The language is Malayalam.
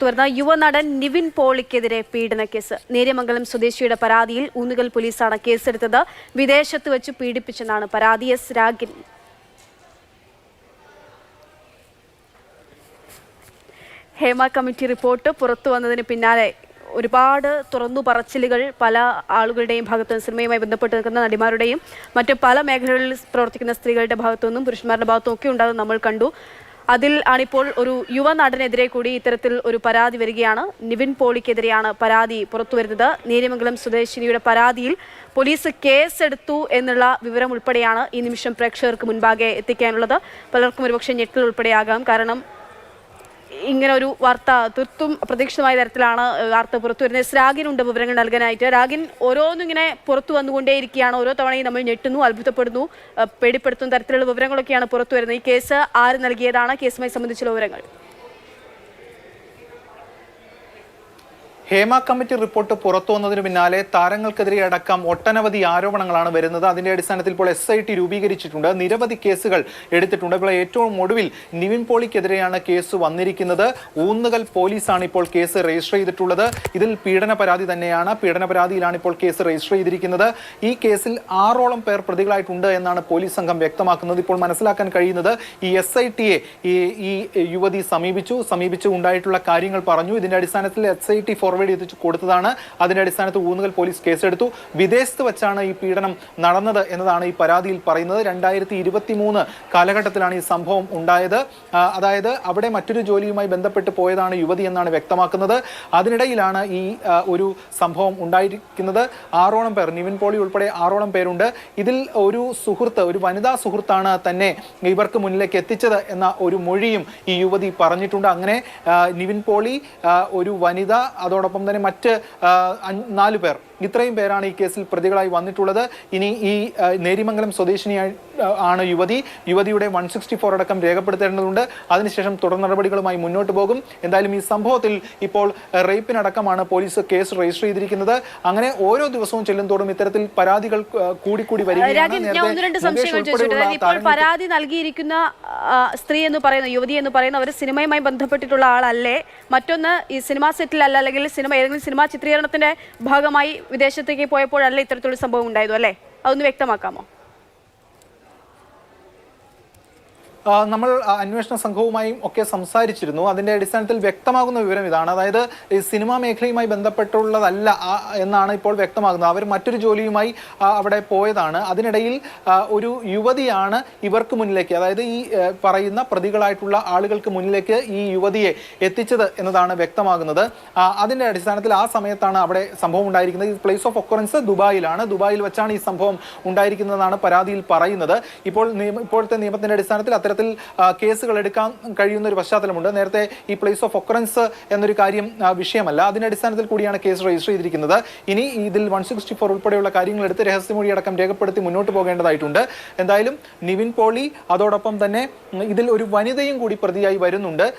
തുടർന്ന് യുവനടൻ നിവിൻ പോളിക്കെതിരെ പീഡന കേസ്. നേര്യമംഗലം സ്വദേശിയുടെ പരാതിയിൽ ഊന്നുകൽ പോലീസാണ് കേസെടുത്തത്. വിദേശത്ത് വെച്ച് പീഡിപ്പിച്ചെന്നാണ് പരാതി. S. Ragin. Hema committee report പുറത്തു വന്നതിന് പിന്നാലെ ഒരുപാട് തുറന്നു പറച്ചിലുകൾ പല ആളുകളുടെയും ഭാഗത്തു സിനിമയുമായി ബന്ധപ്പെട്ട് നിൽക്കുന്ന നടിമാരുടെയും മറ്റ് പല മേഖലകളിൽ പ്രവർത്തിക്കുന്ന സ്ത്രീകളുടെ ഭാഗത്തു നിന്നും പുരുഷന്മാരുടെ ഭാഗത്തും ഒക്കെ ഉണ്ടാകുന്നത് നമ്മൾ കണ്ടു. അതിൽ ആണിപ്പോൾ ഒരു യുവ നടനെതിരെ കൂടി ഇത്തരത്തിൽ ഒരു പരാതി വരികയാണ്. നിവിൻ പോളിക്കെതിരെയാണ് പരാതി പുറത്തുവരുന്നത് വരുന്നത്. നേര്യമംഗലം സ്വദേശിനിയുടെ പരാതിയിൽ പോലീസ് കേസെടുത്തു എന്നുള്ള വിവരം ഉൾപ്പെടെയാണ് ഈ നിമിഷം പ്രേക്ഷകർക്ക് മുൻപാകെ എത്തിക്കാനുള്ളത്. പലർക്കും ഒരുപക്ഷെ ഞെട്ടൽ ഉൾപ്പെടെയാകാം കാരണം ഇങ്ങനെ ഒരു വാർത്ത തീർത്തും അപ്രതീക്ഷിതമായ തരത്തിലാണ് വാർത്ത പുറത്തു വരുന്നത്. രാഗിനുണ്ട് വിവരങ്ങൾ നൽകാനായിട്ട്. രാഗിൻ ഓരോന്നും ഇങ്ങനെ പുറത്തു വന്നുകൊണ്ടേയിരിക്കുകയാണ്. ഓരോ തവണയും നമ്മൾ ഞെട്ടുന്നു അത്ഭുതപ്പെടുന്നു പേടിപ്പെടുത്തുന്ന തരത്തിലുള്ള വിവരങ്ങളൊക്കെയാണ് പുറത്തു വരുന്നത്. ഈ കേസ് ആര് നൽകിയതാണ്? കേസുമായി സംബന്ധിച്ചുള്ള വിവരങ്ങൾ. ഹേമ കമ്മിറ്റി റിപ്പോർട്ട് പുറത്തു വന്നതിന് പിന്നാലെ താരങ്ങൾക്കെതിരെ അടക്കം ഒട്ടനവധി ആരോപണങ്ങളാണ് വരുന്നത്. അതിന്റെ അടിസ്ഥാനത്തിൽ ഇപ്പോൾ എസ് ഐ ടി രൂപീകരിച്ചിട്ടുണ്ട്. നിരവധി കേസുകൾ എടുത്തിട്ടുണ്ട്. ഇപ്പോൾ ഏറ്റവും ഒടുവിൽ നിവിൻ പോളിക്കെതിരെയാണ് കേസ് വന്നിരിക്കുന്നത്. ഊന്നുകൽ പോലീസാണ് ഇപ്പോൾ കേസ് രജിസ്റ്റർ ചെയ്തിട്ടുള്ളത്. ഇതിൽ പീഡന പരാതി തന്നെയാണ്. പീഡന പരാതിയിലാണ് ഇപ്പോൾ കേസ് രജിസ്റ്റർ ചെയ്തിരിക്കുന്നത്. ഈ കേസിൽ ആറോളം പേർ പ്രതികളായിട്ടുണ്ട് എന്നാണ് പോലീസ് സംഘം വ്യക്തമാക്കുന്നത്. ഇപ്പോൾ മനസ്സിലാക്കാൻ കഴിയുന്നത് ഈ എസ് ഐ ടിയെ ഈ യുവതി സമീപിച്ചു. സമീപിച്ചു ഉണ്ടായിട്ടുള്ള കാര്യങ്ങൾ പറഞ്ഞു. ഇതിന്റെ അടിസ്ഥാനത്തിൽ എസ് ഐ ടി ഫോർവേഡ് എത്തിച്ചു കൊടുത്തതാണ്. അതിന്റെ അടിസ്ഥാനത്തിൽ ഊന്നുകൽ പോലീസ് കേസെടുത്തു. വിദേശത്ത് വെച്ചാണ് ഈ പീഡനം നടന്നത് എന്നതാണ് ഈ പരാതിയിൽ പറയുന്നത്. രണ്ടായിരത്തി ഇരുപത്തി മൂന്ന് കാലഘട്ടത്തിലാണ് ഈ സംഭവം ഉണ്ടായത്. അതായത് അവിടെ മറ്റൊരു ജോലിയുമായി ബന്ധപ്പെട്ട് പോയതാണ് യുവതി എന്നാണ് വ്യക്തമാക്കുന്നത്. അതിനിടയിലാണ് ഈ ഒരു സംഭവം ഉണ്ടായിരിക്കുന്നത്. ആറോളം പേർ നിവിൻ പോളി ഉൾപ്പെടെ ആറോളം പേരുണ്ട്. ഇതിൽ ഒരു സുഹൃത്ത് ഒരു വനിതാ സുഹൃത്താണ് തന്നെ ഇവർക്ക് മുന്നിലേക്ക് എത്തിച്ചത് എന്ന ഒരു മൊഴിയും ഈ യുവതി പറഞ്ഞിട്ടുണ്ട്. അങ്ങനെ നിവിൻ പോളി ഒരു വനിത അതോടൊപ്പം തന്നെ മറ്റ് നാല് പേർ. ഇത്രയും പേരാണ് ഈ കേസിൽ പ്രതികളായി വന്നിട്ടുള്ളത്. ഇനി ഈ നേരിമംഗലം സ്വദേശിനിയായി ആണ് യുവതി. യുവതിയുടെ വൺ സിക്സ്റ്റി ഫോർ അടക്കം രേഖപ്പെടുത്തേണ്ടതുണ്ട്. അതിനുശേഷം തുടർ നടപടികളുമായി മുന്നോട്ട് പോകും. എന്തായാലും ഈ സംഭവത്തിൽ ഇപ്പോൾ റേപ്പിനടക്കമാണ് പോലീസ് കേസ് രജിസ്റ്റർ ചെയ്തിരിക്കുന്നത്. അങ്ങനെ ഓരോ ദിവസവും ചെല്ലുന്തോറും ഇത്തരത്തിൽ പരാതികൾ കൂടിക്കൂടി വരികയാണ്. പരാതി നൽകിയിരിക്കുന്ന സ്ത്രീ എന്ന് പറയുന്ന യുവതി എന്ന് പറയുന്ന അവർ സിനിമയുമായി ബന്ധപ്പെട്ടിട്ടുള്ള ആളല്ലേ? മറ്റൊന്ന് ഈ സിനിമാ സെറ്റിലല്ല അല്ലെങ്കിൽ സിനിമ ഏതെങ്കിലും സിനിമാ ചിത്രീകരണത്തിന്റെ ഭാഗമായി വിദേശത്തേക്ക് പോയപ്പോഴല്ലേ ഇത്തരത്തിലുള്ള സംഭവം ഉണ്ടായതു അല്ലേ? അതൊന്ന് വ്യക്തമാക്കാമോ ആ, നമ്മൾ അന്വേഷണ സംഘവുമായും ഒക്കെ സംസാരിച്ചിരുന്നു. അതിന്റെ അടിസ്ഥാനത്തിൽ വ്യക്തമാകുന്ന വിവരം ഇതാണ്. അതായത് ഈ സിനിമാ മേഖലയുമായി ബന്ധപ്പെട്ടുള്ളതല്ല എന്നാണ് ഇപ്പോൾ വ്യക്തമാകുന്നത്. അവർ മറ്റൊരു ജോലിയുമായി അവിടെ പോയതാണ്. അതിനിടയിൽ ഒരു യുവതിയാണ് ഇവർക്ക് മുന്നിലേക്ക് അതായത് ഈ പറയുന്ന പ്രതികളായിട്ടുള്ള ആളുകൾക്ക് മുന്നിലേക്ക് ഈ യുവതിയെ എത്തിച്ചത് എന്നതാണ് വ്യക്തമാകുന്നത്. അതിന്റെ അടിസ്ഥാനത്തിൽ ആ സമയത്താണ് അവിടെ സംഭവം ഉണ്ടായിരിക്കുന്നത്. ഈ പ്ലേസ് ഓഫ് ഒക്കറൻസ് ദുബായിലാണ്. ദുബായിൽ വെച്ചാണ് ഈ സംഭവം ഉണ്ടായിരിക്കുന്നതെന്നാണ് പരാതിയിൽ പറയുന്നത്. ഇപ്പോൾ ഇപ്പോഴത്തെ നിയമത്തിന്റെ അടിസ്ഥാനത്തിൽ അത്തരത്തിൽ ആ, കേസുകൾ എടുക്കാൻ കഴിയുന്ന ഒരു പശ്ചാത്തലമുണ്ട്. നേരത്തെ ഈ പ്ലേസ് ഓഫ് ഒക്കറൻസ് എന്നൊരു കാര്യം വിഷയമല്ല. അതിന്റെ അടിസ്ഥാനത്തിൽ കൂടിയാണ് കേസ് രജിസ്റ്റർ ചെയ്തിരിക്കുന്നത്. ഇനി ഇതിൽ വൺ സിക്സ്റ്റി ഫോർ ഉൾപ്പെടെയുള്ള കാര്യങ്ങൾ എടുത്ത് രഹസ്യമൊഴി അടക്കം രേഖപ്പെടുത്തി മുന്നോട്ട് പോകേണ്ടതായിട്ടുണ്ട്. എന്തായാലും നിവിൻ പോളി അതോടൊപ്പം തന്നെ ഇതിൽ ഒരു വനിതയും കൂടി പ്രതിയായി വരുന്നുണ്ട്.